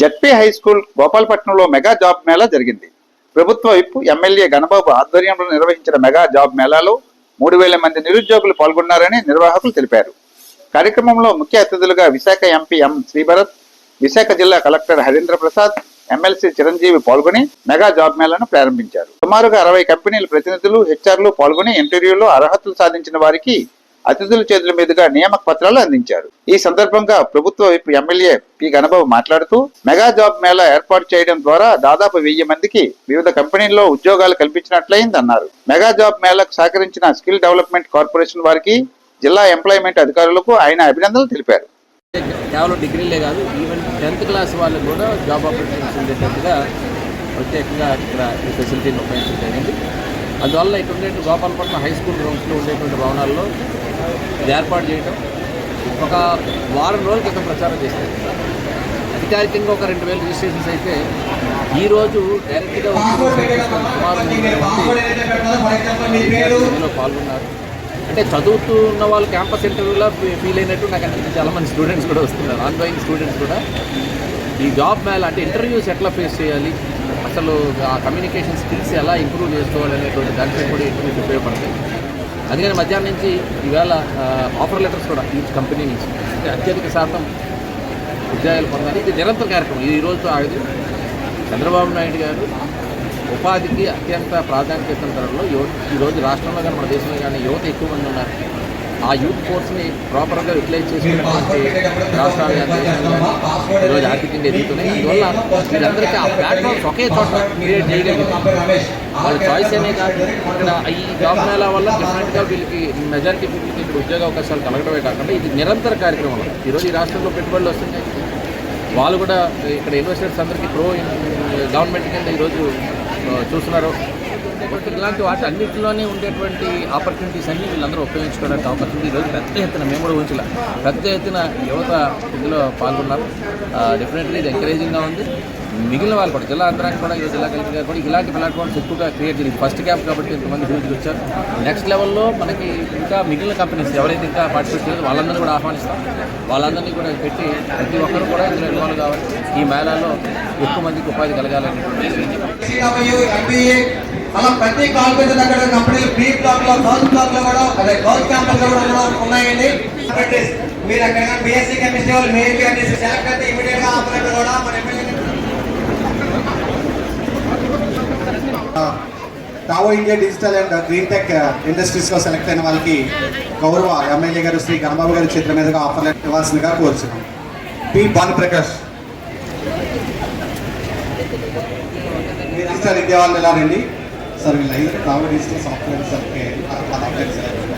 ZP high school గోపాలపట్నంలో mega job mela జరిగింది. ప్రభుత్వ విప్ ఎమ్మెల్యే గణబాబు ఆధ్వర్యంలో నిర్వహించిన మెగా జాబ్ మేళాలో మూడు వేల మంది నిరుద్యోగులు పాల్గొన్నారని నిర్వాహకులు తెలిపారు. కార్యక్రమంలో ముఖ్య అతిథులుగా విశాఖ ఎంపీ ఎం శ్రీభరత్ విశాఖ జిల్లా కలెక్టర్ హరీంద్ర ప్రసాద్ ఎమ్మెల్సీ చిరంజీవి పాల్గొని మెగా జాబ్ మేళాను ప్రారంభించారు. సుమారుగా అరవై కంపెనీల ప్రతినిధులు హెచ్ఆర్లు పాల్గొని ఇంటర్వ్యూలో అర్హతలు సాధించిన వారికి అతిథుల చేతుల మీదుగా నియామక పత్రాలు అందించారు. ఈ సందర్భంగా ప్రభుత్వ విప్ ఎమ్మెల్యే పి. గణబాబు మాట్లాడుతూ మెగా జాబ్ మేళా ఏర్పాటు చేయడం ద్వారా దాదాపు వెయ్యి మందికి వివిధ కంపెనీల్లో ఉద్యోగాలు కల్పించినట్లయిందన్నారు. మెగా జాబ్ మేళాకు సహకరించిన స్కిల్ డెవలప్మెంట్ కార్పొరేషన్ వారికి జిల్లా ఎంప్లాయ్మెంట్ అధికారులకు ఆయన అభినందనలు తెలిపారు. కేవలం డిగ్రీలే కాదు ఈవెన్ టెన్త్ క్లాస్ వాళ్ళు కూడా జాబ్ ఆపర్చునిటీస్ ఉండేటట్టుగా ప్రత్యేకంగా ఇక్కడ ఈ ఫెసిలిటీని ఉపయోగించడం జరిగింది. అందువల్ల ఇక్కడ ఉండే గోపాలపట్నం హై స్కూల్ గ్రౌండ్స్లో ఉండేటువంటి భవనాల్లో ఏర్పాటు చేయడం ఒక వారం రోజుల క్రితం ప్రచారం చేశారు. అధికారికంగా ఒక రెండు వేల రిజిస్ట్రేషన్స్ అయితే ఈరోజు డైరెక్ట్గా పాల్గొన్నారు. అంటే చదువుతూ ఉన్న వాళ్ళు క్యాంపస్ ఇంటర్వ్యూలో ఫీల్ అయినట్టు నాకు అనిపించింది చాలా మంది స్టూడెంట్స్ కూడా వస్తున్నారు. ఆన్గోయింగ్ స్టూడెంట్స్ కూడా. ఈ జాబ్ మేళ అంటే ఇంటర్వ్యూస్ ఎట్లా ఫేస్ చేయాలి? అసలు ఆ కమ్యూనికేషన్ స్కిల్స్ ఎలా ఇంప్రూవ్ చేసుకోవాలి అనేటువంటి దానిపై కూడా ఇంటర్వ్యూస్ ఉపయోగపడతాయి. అందుకని మధ్యాహ్నం నుంచి ఈవేళ ఆఫర్ లెటర్స్ కూడా ఈ కంపెనీ నుంచి అంటే అత్యధిక శాతం ఉద్యోగాలు పొందాలి ఇది నిరంతర కార్యక్రమం. ఇది ఈ రోజుతో ఆగదు చంద్రబాబు నాయుడు గారు ఉపాధికి అత్యంత ప్రాధాన్యత ఇస్తున్న తరంలో యువత ఈరోజు రాష్ట్రంలో కానీ మన దేశంలో కానీ యువత ఎక్కువ మంది ఉన్నారు. ఆ యూత్ ఫోర్స్ని ప్రాపర్గా యూటిలైజ్ చేసుకున్నటువంటి రాష్ట్రాలు కానీ దేశాలు కానీ ఈరోజు ఆర్థికంగా ఎదుగుతున్నాయి అందువల్ల వీళ్ళందరికీ ఆ ప్లాట్ఫామ్స్ ఒకే చోట క్రియేట్ చేయగలిగింది వాళ్ళ చాయిస్ అనే కాదు. ఇక్కడ ఈ జాబ్ మేళా వల్ల డెఫినెట్గా వీళ్ళకి మెజారిటీ పీపుల్కి ఇక్కడ ఉద్యోగ అవకాశాలు కలగడమే కాకుండా ఇది నిరంతర కార్యక్రమం. ఈరోజు ఈ రాష్ట్రంలో పెట్టుబడులు వస్తున్నాయి. వాళ్ళు కూడా ఇక్కడ ఇన్వెస్టర్స్ అందరికీ ప్రో గవర్నమెంట్ కింద ఈరోజు చూస్తున్నారు. ఇలాంటి వాటి అన్నింటిలోనే ఉండేటువంటి ఆపర్చునిటీస్ అన్ని వీళ్ళందరూ ఉపయోగించుకోవడానికి అవకాశం ఈరోజు పెద్ద ఎత్తున మేము కూడా ఊహించలే. పెద్ద ఎత్తున యువత ఇందులో పాల్గొన్నారు. డెఫినెట్లీ ఇది ఎంకరేజింగ్గా ఉంది. మిగిలిన వాళ్ళు కూడా జిల్లా అందరానికి కూడా ఈరోజు జిల్లా కలెక్టర్ కూడా ఇలాంటి ప్లాట్ఫామ్స్ ఎక్కువగా క్రియేట్ చేయాలి ఫస్ట్ క్యాప్ కాబట్టి ఇంతమంది హ్యూజ్కి వచ్చారు. నెక్స్ట్ లెవెల్లో మనకి ఇంకా మిగిలిన కంపెనీస్ ఎవరైతే ఇంకా పార్టిసిపేట్ చేయలేదు వాళ్ళందరినీ కూడా ఆహ్వానిస్తాం. వాళ్ళందరినీ కూడా పెట్టి ప్రతి ఒక్కరు కూడా ఇందులో ఇన్వాల్వ్ కావాలి. ఈ మేళాలో ఎక్కువ మందికి ఉపాధి కలగాలనేటువంటి అలా ప్రతి కాలేజ్ దగ్గర కంపెనీలు బీ బ్లాక్లో గర్ల్స్ బ్లాక్లో కూడా అదే గర్ల్స్ క్యాంపస్లో కూడా ఉన్న- ఉన్నాయండి. మీరు అక్కడ బీఎస్సీ కెమిస్ట్రీ వాళ్ళు మెయిన్ కెమిస్ట్రీ సెలెక్ట్ అయితే ఇమీడియట్గా ఆపరేటర్ కూడా మన Tao India digital and green tech ఇండస్ట్రీస్లో select అయిన వాళ్ళకి గౌరవ ఎమ్మెల్యే గారు శ్రీ గణబాబు గారి చేతుల మీదుగా ఆఫర్ లెటర్ ఇవ్వాల్సిందిగా కోరుచున్నాం. పి భానుప్రకాష్ డిజిటల్ ఇండియా వాళ్ళు ఎలా రండి? సార్ వీళ్ళు ఐదు టావో డిజిటల్ సాఫ్ట్వేర్ సెలెక్ట్